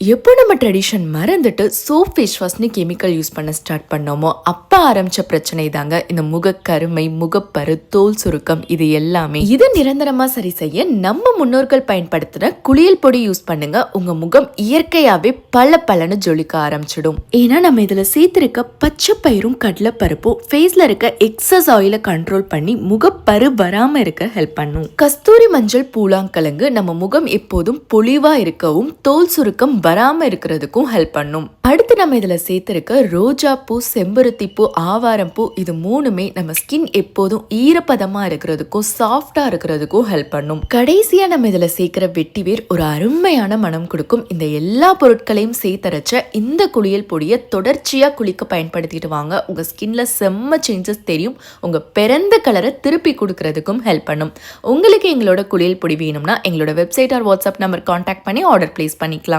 எப்போ நம்ம ட்ரெடிஷன் மறந்துட்டு சோப் ஃபேஸ் வாஷ்னு கெமிக்கல் யூஸ் பண்ண ஸ்டார்ட் பண்ணோமோ அப்போ ஆரம்பித்த பிரச்சனை தாங்க இந்த முகக்கருமை முகப்பரு தோல் சுருக்கம் இது எல்லாமே. இது நிரந்தரமாக சரி செய்ய நம்ம முன்னோர்கள் பயன்படுத்தின குளியல் பொடி யூஸ் பண்ணுங்க. உங்கள் முகம் இயற்கையாகவே பல பலன்னு ஜொலிக்க ஆரம்பிச்சிடும். ஏன்னா நம்ம இதில் சேர்த்துருக்க பச்சை பயிரும் கடலைப்பருப்பும் ஃபேஸில் இருக்க எக்ஸஸ் ஆயிலை கண்ட்ரோல் பண்ணி முகப்பரு வராமல் இருக்க ஹெல்ப் பண்ணும். கஸ்தூரி மஞ்சள் பூலாங்கலங்கு நம்ம முகம் எப்போதும் பொலிவாக இருக்கவும் தோல் சுருக்கம் வராம இருக்கிறதுக்கும் ஹெல்ப் பண்ணும். அடுத்து நம்ம இதுல சேர்த்திருக்க ரோஜா பூ செம்பருத்தி பூ ஆவாரம் பூ இது மூணுமே நம்ம ஸ்கின் எப்போதும் ஈரப்பதமா இருக்கிறதுக்கும் சாஃப்டா இருக்கிறதுக்கும் ஹெல்ப் பண்ணும். கடைசியா நம்ம இதுல சேர்க்கிற வெட்டிவேர் ஒரு அருமையான மனம் கொடுக்கும். இந்த எல்லா பொருட்களையும் சேர்த்தரைச்ச இந்த குளியல் பொடியை தொடர்ச்சியா குளிக்க பயன்படுத்திட்டு வாங்க. உங்க ஸ்கின்ல செம்ம சேஞ்சஸ் தெரியும். உங்க பிறந்த கலரை திருப்பி கொடுக்கறதுக்கும் ஹெல்ப் பண்ணும். உங்களுக்கு எங்களோட குளியல் பொடி வேணும்னா எங்களோட website or WhatsApp number contact பண்ணி ஆர்டர் பிளேஸ் பண்ணிக்கலாம்.